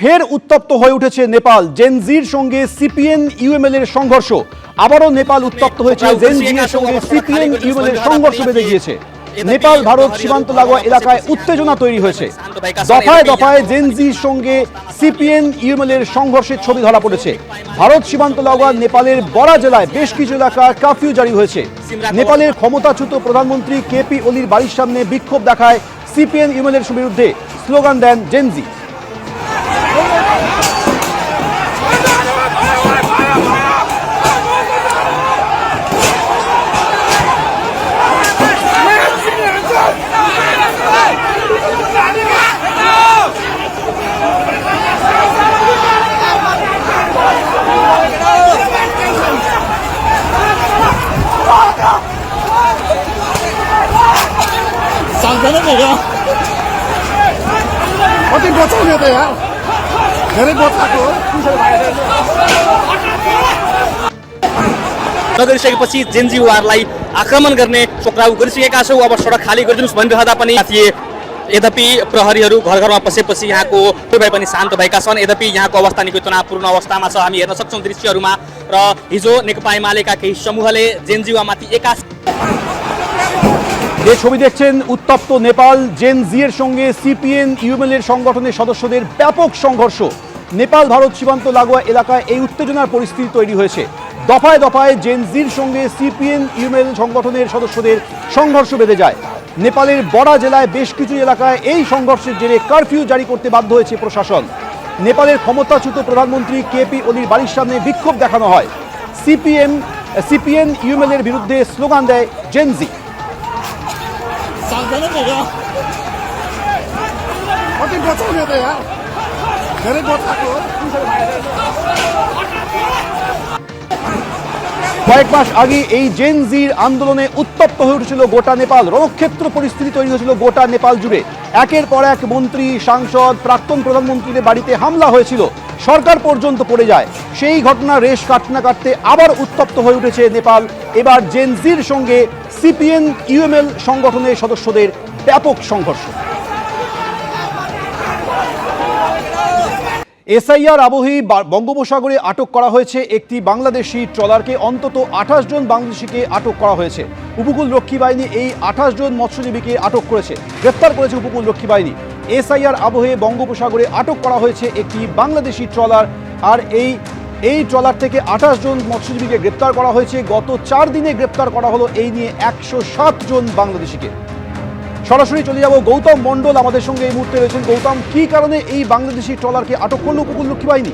ফের উত্তপ্ত হয়ে উঠেছে নেপাল। জেনজির সঙ্গে সিপিএন ইউএমএল এর সংঘর্ষ। আবারও নেপাল উত্তপ্ত হয়েছে জেনজির সঙ্গে সিপিএন ইউএমএল এর সংঘর্ষ বেঁধে গিয়েছে। নেপাল ভারত সীমান্ত লাগোয়া এলাকায় উত্তেজনা তৈরি হয়েছে। দফায় দফায় জেনজির সঙ্গে সিপিএন ইউএমএল এর সংঘর্ষের ছবি ধরা পড়েছে। ভারত সীমান্ত লাগোয়া নেপালের বড়া জেলায় বেশ কিছু এলাকায় কারফিউ জারি হয়েছে। নেপালের ক্ষমতাচ্যুত প্রধানমন্ত্রী কেপি ওলির বাড়ির সামনে বিক্ষোভ দেখায় সিপিএন ইউএমএল এর বিরুদ্ধে স্লোগান দেন জেনজি सांगताना बघा कति बचाउने त यार धेरै बचाएको नगरिसकेपछि जेनजीवारलाई आक्रमण गर्ने चोक्राउ गरिसकेका छौँ अब सडक खाली गरिदिनुहोस् भनिरहँदा पनि थिए यद्यपि प्रहरीहरू घर घरमा पसेपछि यहाँको भए पनि शान्त भएका छन्। यद्यपि यहाँको अवस्था निकै तनावपूर्ण अवस्थामा छ। हामी हेर्न सक्छौँ दृश्यहरूमा। र हिजो नेकपा एमालेका केही समूहले जेनजीवामाथि एका যে ছবি দেখছেন উত্তপ্ত নেপাল জেন জি এর সঙ্গে সিপিএন ইউএমএল এর সংগঠনের সদস্যদের ব্যাপক সংঘর্ষ। নেপাল, ভারত সীমান্ত লাগোয়া এলাকায় এই উত্তেজনার পরিস্থিতি তৈরি হয়েছে। দফায় দফায় জেন জির সঙ্গে সিপিএন ইউএমএল সংগঠনের সদস্যদের সংঘর্ষ বেঁধে যায়। নেপালের বড়া জেলায় বেশ কিছু এলাকায় এই সংঘর্ষের জেরে কারফিউ জারি করতে বাধ্য হয়েছে প্রশাসন। নেপালের ক্ষমতাচ্যুত প্রধানমন্ত্রী কেপি ওলির বাড়ির সামনে বিক্ষোভ দেখানো হয়। সিপিএম সিপিএন ইউএমএল এর বিরুদ্ধে স্লোগান দেয় জেনজি 되는 거야. 어떻게 버텨야 কয়েক মাস আগে এই জেনজির আন্দোলনে উত্তপ্ত হয়ে উঠেছিল গোটা নেপাল, রণক্ষেত্র পরিস্থিতি তৈরি হয়েছিল গোটা নেপাল জুড়ে। একের পর এক মন্ত্রী, সাংসদ, প্রাক্তন প্রধানমন্ত্রীদের বাড়িতে হামলা হয়েছিল। সরকার পর্যন্ত পড়ে যায়। সেই ঘটনা রেশ কাটতে না কাটতে আবার উত্তপ্ত হয়ে উঠেছে নেপাল। এবার জেনজির সঙ্গে সিপিএন ইউএমএল সংগঠনের সদস্যদের ব্যাপক সংঘর্ষ। এসআইআর আবহে বঙ্গোপসাগরে আটক করা হয়েছে একটি বাংলাদেশি ট্রলারকে। অন্তত আঠাশ জন বাংলাদেশিকে আটক করা হয়েছে। উপকূল রক্ষী বাহিনী এই আঠাশ জন মৎস্যজীবীকে আটক করেছে। গ্রেপ্তার করেছে উপকূল রক্ষী বাহিনী। এসআইআর আবহে বঙ্গোপসাগরে আটক করা হয়েছে একটি বাংলাদেশি ট্রলার। আর এই এই ট্রলার থেকে আঠাশ জন মৎস্যজীবীকে গ্রেপ্তার করা হয়েছে। গত চার দিনে গ্রেপ্তার করা হলো। এই নিয়ে একশো সাত জন বাংলাদেশিকে। সরাসরি চলে যাব। গৌতম মণ্ডল আমাদের সঙ্গে এই মুহূর্তে রয়েছেন। গৌতম, কি কারণে এই বাংলাদেশি ট্রলারকে আটক করল উপকূলরক্ষী বাহিনী?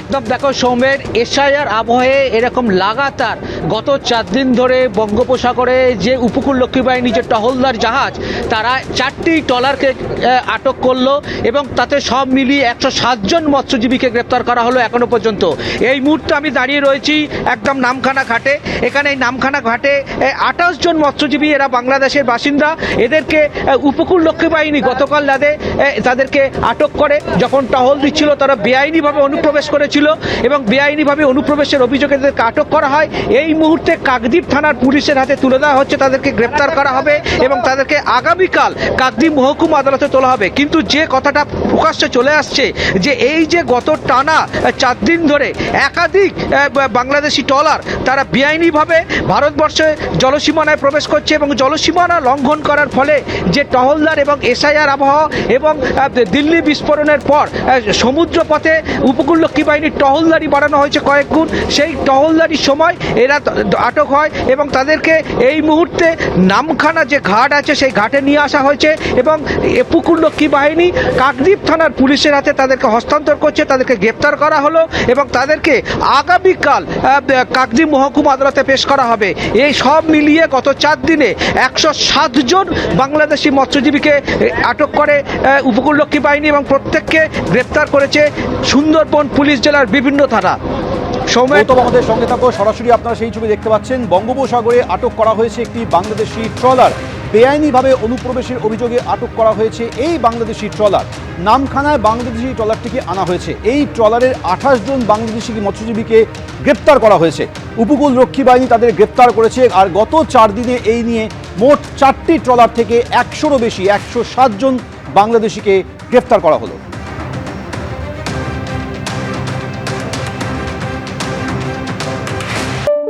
একদম দেখো সৌমের এসআইআর আবহে এরকম লাগাতার গত চার দিন ধরে বঙ্গোপসাগরে যে উপকূলরক্ষী বাহিনী যে টহলদার জাহাজ, তারা চারটি ট্রলারকে আটক করল এবং তাতে সব মিলিয়ে একশো সাতজন মৎস্যজীবীকে গ্রেপ্তার করা হলো এখনও পর্যন্ত। এই মুহূর্তে আমি দাঁড়িয়ে রয়েছি একদম নামখানা ঘাটে। এখানে এই নামখানা ঘাটে আঠাশ জন মৎস্যজীবী, এরা বাংলাদেশের বাসিন্দা। এদেরকে উপকূল উপকূলরক্ষী বাহিনী গতকাল রাতে তাদেরকে আটক করে যখন টহল দিচ্ছিল, তারা বেআইনিভাবে অনুপ্রবেশ করেছিল এবং বেআইনিভাবে অনুপ্রবেশের অভিযোগে তাদেরকে আটক করা হয়। এই মুহূর্তে কাকদ্বীপ থানার পুলিশের হাতে তুলে দেওয়া হচ্ছে তাদেরকে গ্রেপ্তার করা হবে এবং তাদেরকে আগামীকাল কাকদ্বীপ মহকুমা আদালতে তোলা হবে। কিন্তু যে কথাটা প্রকাশ্যে চলে আসছে যে এই যে গত টানা চার দিন ধরে একাধিক বাংলাদেশি ট্রলার তারা বেআইনিভাবে ভারতবর্ষে জলসীমানায় প্রবেশ করছে এবং জলসীমানা লঙ্ঘন করার ফলে যে টহলদার এবং এসআইআর আবহাওয়া এবং দিল্লি বিস্ফোরণের পর আহ, সমুদ্র পথে উপকূলরক্ষী বাহিনীর টহলদারি বাড়ানো হয়েছে কয়েক গুণ সেই টহলদারির সময় এরা আটক হয় এবং তাদেরকে এই মুহূর্তে নামখানা যে ঘাট আছে সেই ঘাটে নিয়ে আসা হয়েছে এবং উপকূলরক্ষী বাহিনী কাকদ্বীপ থানার পুলিশের হাতে তাদেরকে হস্তান্তর করছে, তাদেরকে গ্রেপ্তার করা হলো এবং তাদেরকে আগামীকাল কাকদ্বীপ মহকুমা আদালতে পেশ করা হবে। এই সব মিলিয়ে গত চার দিনে একশো জন বাংলাদেশি মৎস্যজীবীকে আটক করে উপকূলরক্ষী বাহিনী এবং প্রত্যেককে গ্রেপ্তার করেছে সুন্দরবন পুলিশ জেলার বিভিন্ন থানা। সৌমেন গৌতম আমাদের সঙ্গে থাকো। সরাসরি আপনারা সেই ছবি দেখতে পাচ্ছেন। বঙ্গোপসাগরে আটক করা হয়েছে একটি বাংলাদেশি ট্রলার। বেআইনিভাবে অনুপ্রবেশের অভিযোগে আটক করা হয়েছে এই বাংলাদেশি ট্রলার। নামখানায় বাংলাদেশি ট্রলারটিকে আনা হয়েছে। এই ট্রলারের আঠাশ জন বাংলাদেশি মৎস্যজীবীকে গ্রেপ্তার করা হয়েছে। উপকূল রক্ষী বাহিনী তাদের গ্রেপ্তার করেছে আর গত চার দিনে এই নিয়ে মোট চারটি ট্রলার থেকে একশোরও বেশি, একশো জন বাংলাদেশিকে গ্রেপ্তার করা হলো।